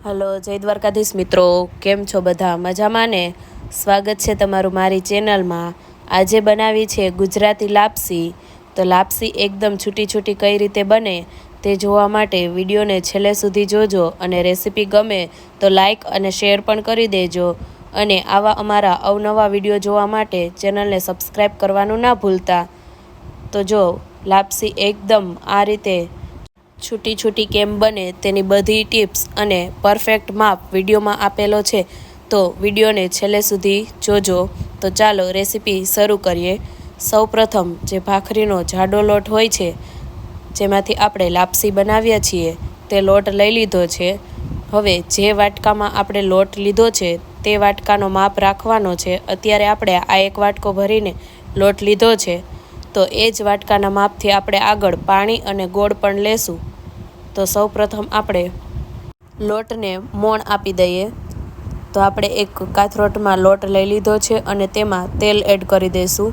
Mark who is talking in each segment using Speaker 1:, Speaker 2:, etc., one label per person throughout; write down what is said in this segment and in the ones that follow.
Speaker 1: Hello, જય દ્વારકાધીશ મિત્રો. કેમ છો બધા? મજામાં ને? સ્વાગત છે તમારું મારી ચેનલમાં. આજે બનાવી છે ગુજરાતી લાપસી. તો લાપસી એકદમ છૂટી છૂટી કઈ રીતે બને તે જોવા માટે વિડીયોને છેલ્લે સુધી જોજો અને રેસીપી ગમે તો લાઈક અને શેર પણ કરી દેજો. અને આવા અમારા અવનવા વીડિયો જોવા માટે ચેનલને સબસ્ક્રાઈબ કરવાનું ના ભૂલતા. તો જો, લાપસી એકદમ આ રીતે છૂટી છૂટી કેમ બને તેની બધી ટિપ્સ અને પરફેક્ટ માપ વિડીયોમાં આપેલો છે. તો વિડીયોને છેલ્લે સુધી જોજો. તો ચાલો રેસીપી શરૂ કરીએ. સૌપ્રથમ જે ભાખરીનો જાડો લોટ હોય છે, જેમાંથી આપણે લાપસી બનાવીએ છીએ, તે લોટ લઈ લીધો છે. હવે જે વાટકામાં આપણે લોટ લીધો છે, તે વાટકાનો માપ રાખવાનો છે. અત્યારે આપણે આ એક વાટકો ભરીને લોટ લીધો છે. તો એ જ વાટકાના માપથી આપણે આગળ પાણી અને ગોળ પણ લેશું. તો સૌ પ્રથમ આપણે લોટને મોણ આપી દઈએ. તો આપણે એક કાથરોટમાં લોટ લઈ લીધો છે અને તેમાં તેલ એડ કરી દઈશું.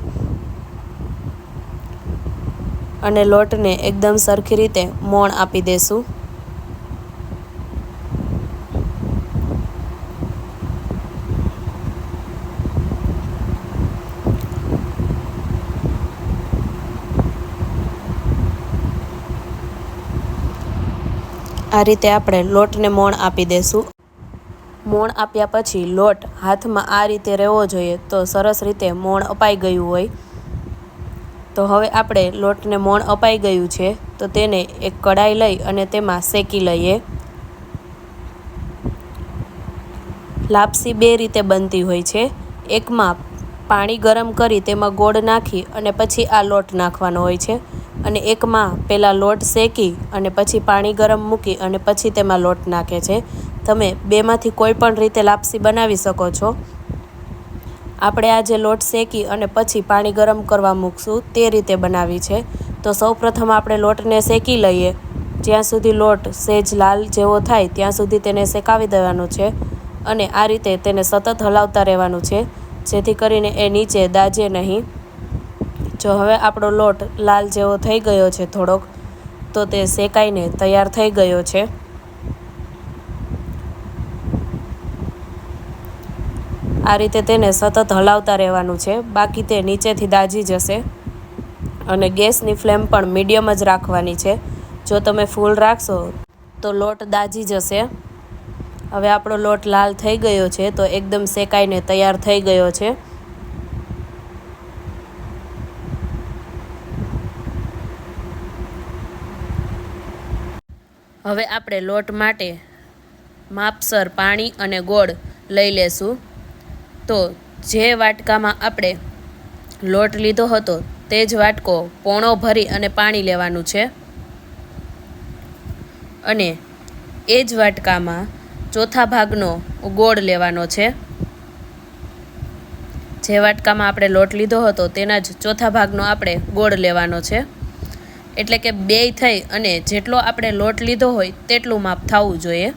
Speaker 1: અને લોટને એકદમ સરખી રીતે મોણ આપી દઈશું. આ રીતે આપણે લોટને મોણ આપી દઈશું મોણ આપ્યા પછી લોટ હાથમાં આ રીતે રહેવો જોઈએ તો સરસ રીતે મોણ અપાઈ ગયું હોય. તો હવે આપણે લોટને મોણ અપાઈ ગયું છે તો તેને એક કડાઈ લઈ અને તેમાં શેકી લઈએ. લાપસી બે રીતે બનતી હોય છે. એકમાં પાણી ગરમ કરી તેમાં ગોળ નાખી અને પછી આ લોટ નાખવાનો હોય છે. અને એકમાં પહેલાં લોટ શેકી અને પછી પાણી ગરમ મૂકી અને પછી તેમાં લોટ નાખે છે. તમે બેમાંથી કોઈ પણ રીતે લાપસી બનાવી શકો છો. આપણે આજે લોટ શેકી અને પછી પાણી ગરમ કરવા મૂકશું તે રીતે બનાવી છે. તો સૌપ્રથમ આપણે લોટને શેકી લઈએ. જ્યાં સુધી લોટ સેજ લાલ જેવો થાય ત્યાં સુધી તેને શેકાવી દેવાનો છે અને આ રીતે તેને સતત હલાવતા રહેવાનું છે. જેથી કરીને એ નીચે દાજે નહીં. જો હવે આપણો લોટ લાલ જેવો થઈ ગયો છે થોડોક, તો તે શેકાઈને તૈયાર થઈ ગયો છે. આ રીતે તેને સતત હલાવતા રહેવાનું છે. બાકી તે નીચેથી દાજી જશે અને ગેસની ફ્લેમ પણ મીડિયમ જ રાખવાની છે. જો તમે ફૂલ રાખશો તો લોટ દાજી જશે. હવે આપણો લોટ લાલ થઈ ગયો છે તો એકદમ શેકાઈને તૈયાર થઈ ગયો છે. હવે આપણે લોટ માટે માપસર પાણી અને ગોળ લઈ લેશું. તો જે વાટકામાં આપણે લોટ લીધો હતો તે જ વાટકો પોણો ભરી અને પાણી લેવાનું છે. અને એ જ વાટકામાં ચોથા ભાગનો ગોળ લેવાનો છે. જે વાટકામાં આપણે લોટ લીધો હતો તેના જ ચોથા ભાગનો આપણે ગોળ લેવાનો છે. એટલે કે બે થઈ અને જેટલો આપણે લોટ લીધો હોય તેટલું માપ થવું જોઈએ.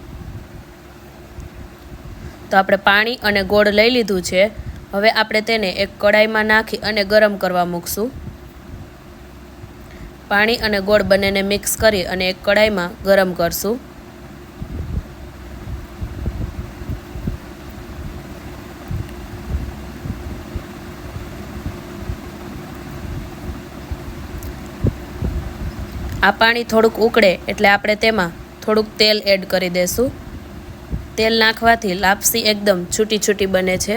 Speaker 1: તો આપણે પાણી અને ગોળ લઈ લીધું છે. હવે આપણે તેને એક કડાઈમાં નાખી અને ગરમ કરવા મૂકશું. પાણી અને ગોળ બંનેને મિક્સ કરી અને એક કડાઈમાં ગરમ કરશું. આ પાણી થોડુંક ઉકળે એટલે આપણે તેમાં થોડુંક તેલ એડ કરી દઈશું તેલ નાખવાથી લાપસી એકદમ છૂટી છૂટી બને છે.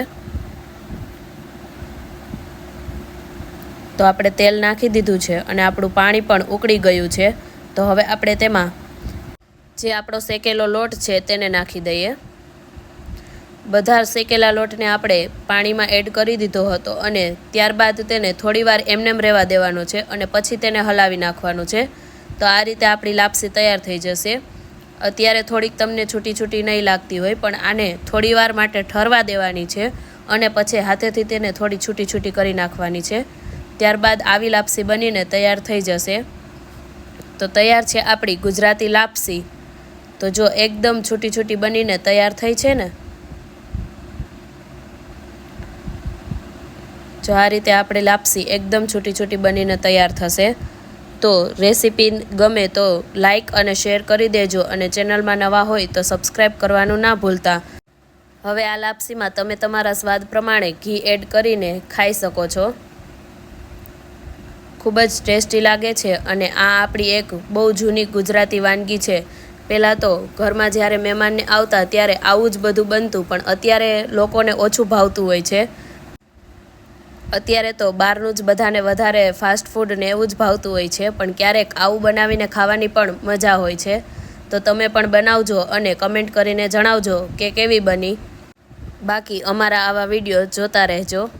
Speaker 1: તો આપણે તેલ નાખી દીધું છે અને આપણું પાણી પણ ઉકળી ગયું છે. તો હવે આપણે તેમાં જે આપણો શેકેલો લોટ છે તેને નાખી દઈએ. બધા શેકેલા લોટને આપણે પાણીમાં એડ કરી દીધો હતો અને ત્યારબાદ તેને થોડીવાર એમનેમ રહેવા દેવાનો છે અને પછી તેને હલાવી નાખવાનું છે. તો આ રીતે આપણી લાપસી તૈયાર થઈ જશે. અત્યારે થોડીક તમને છૂટી છૂટી નહીં લાગતી હોય, પણ આને થોડી વાર માટે ઠરવા દેવાની છે અને પછી હાથેથી તેને થોડી છૂટી છૂટી કરી નાખવાની છે. ત્યારબાદ આવી લાપસી બનીને તૈયાર થઈ જશે. તો તૈયાર છે આપણી ગુજરાતી લાપસી. તો જો એકદમ છૂટી છૂટી બનીને તૈયાર થઈ છે ને? જો આ રીતે આપણે લાપસી એકદમ છૂટી છૂટી બનીને તૈયાર થશે. તો રેસીપી ગમે તો લાઈક અને શેર કરી દેજો અને ચેનલમાં નવા હોય તો સબસ્ક્રાઈબ કરવાનું ના ભૂલતા. હવે આ લાપસીમાં તમે તમારા સ્વાદ પ્રમાણે ઘી એડ કરીને ખાઈ શકો છો. ખૂબ જ ટેસ્ટી લાગે છે અને આ આપણી એક બહુ જૂની ગુજરાતી વાનગી છે. પહેલાં તો ઘરમાં જ્યારે મહેમાનને આવતા ત્યારે આવું જ બધું બનતું પણ અત્યારે લોકોને ઓછું ભાવતું હોય છે. અત્યારે તો બહારનું જ બધાને વધારે ફાસ્ટ ફૂડ ને એવું જ ભાવતું હોય છે, પણ ક્યારેક આવું બનાવીને ખાવાની પણ મજા હોય છે. તો તમે પણ બનાવજો અને કમેન્ટ કરીને જણાવજો કે કેવી બની. બાકી અમારા આવા વીડિયો જોતા રહેજો.